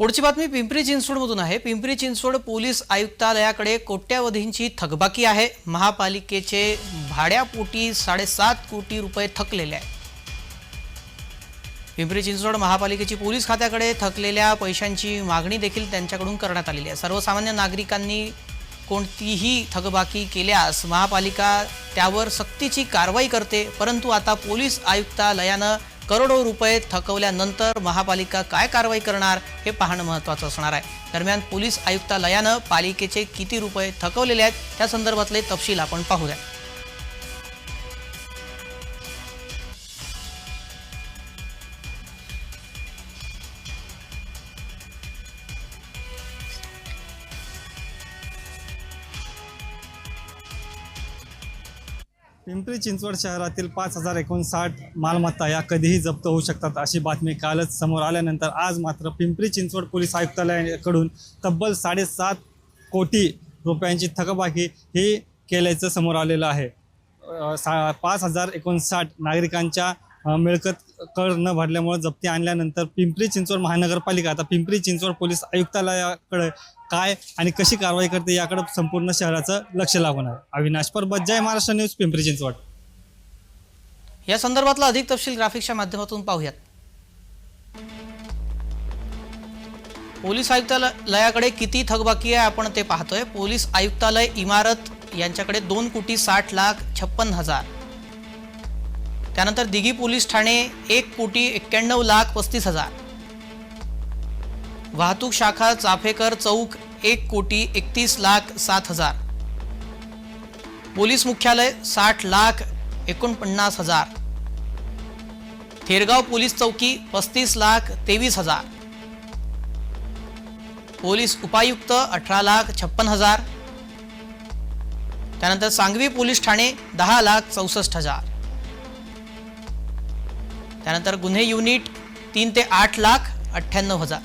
पुढची बातमी पिंपरी चिंचवडमधून आहे. पिंपरी चिंचवड पोलीस आयुक्तालयाकडे कोट्यावधींची थकबाकी आहे. महापालिकेचे भाड्यापोटी साडेसात कोटी रुपये थकलेले आहे पिंपरी चिंचवड महापालिकेची पोलीस खात्याकडे थकलेल्या पैशांची मागणी देखील त्यांच्याकडून करण्यात आलेली आहे. सर्वसामान्य नागरिकांनी कोणतीही थकबाकी केल्यास महापालिका त्यावर सक्तीची कारवाई करते परंतु आता पोलीस आयुक्तालयानं करोडो रुपये थकवल्यानंतर महापालिका काय कारवाई करणार हे पाहणं महत्त्वाचं असणार आहे. दरम्यान पोलीस आयुक्तालयानं पालिकेचे किती रुपये थकवलेले आहेत त्या संदर्भातले तपशील आपण पाहूया. पिंपरी चिंचवड शहरातील पाच हजार एकोणसाठ मालमत्ता या कधीही जप्त होऊ शकतात अशी बातमी कालच समोर आल्यानंतर आज मात्र पिंपरी चिंचवड पोलीस आयुक्तालयाकडून तब्बल साडेसात कोटी रुपयांची थकबाकी ही केल्याचं समोर आलेलं आहे. सा पाच हजार एकोणसाठ नागरिकांच्या मिळकत कर न भरल्यामुळे जप्ती आणल्यानंतर पिंपरी चिंचवड महानगरपालिका आता पिंपरी चिंचवड पोलीस आयुक्तालयाकडे काय आणि कशी कारवाई करते याकडे संपूर्ण शहराचं लक्ष लागून आहे. अविनाश परबत जय महाराष्ट्र न्यूज पिंपरी चिंचवड. या संदर्भातला अधिक तपशील ग्राफिक्सच्या माध्यमातून पाहूयात. पोलीस आयुक्तालयाकडे किती थकबाकी आहे आपण ते पाहतोय. पोलीस आयुक्तालय इमारत यांच्याकडे दोन कोटी साठ लाख छप्पन हजार. त्यानंतर दिघी पोलीस ठाणे एक कोटी एक्क्याण्णव लाख पस्तीस हजार. वाहतूक शाखा चाफेकर चौक एक कोटी एकतीस लाख सात हजार. पोलीस मुख्यालय साठ लाख एकोणपन्नास हजार. थेरगाव पोलीस चौकी पस्तीस लाख तेवीस हजार. पोलीस उपायुक्त अठरा लाख छप्पन हजार. त्यानंतर सांगवी पोलीस ठाणे दहा लाख चौसष्ट हजार. त्यानंतर गुन्हे युनिट तीन ते आठ लाख अठ्ठ्याण्णव हजार.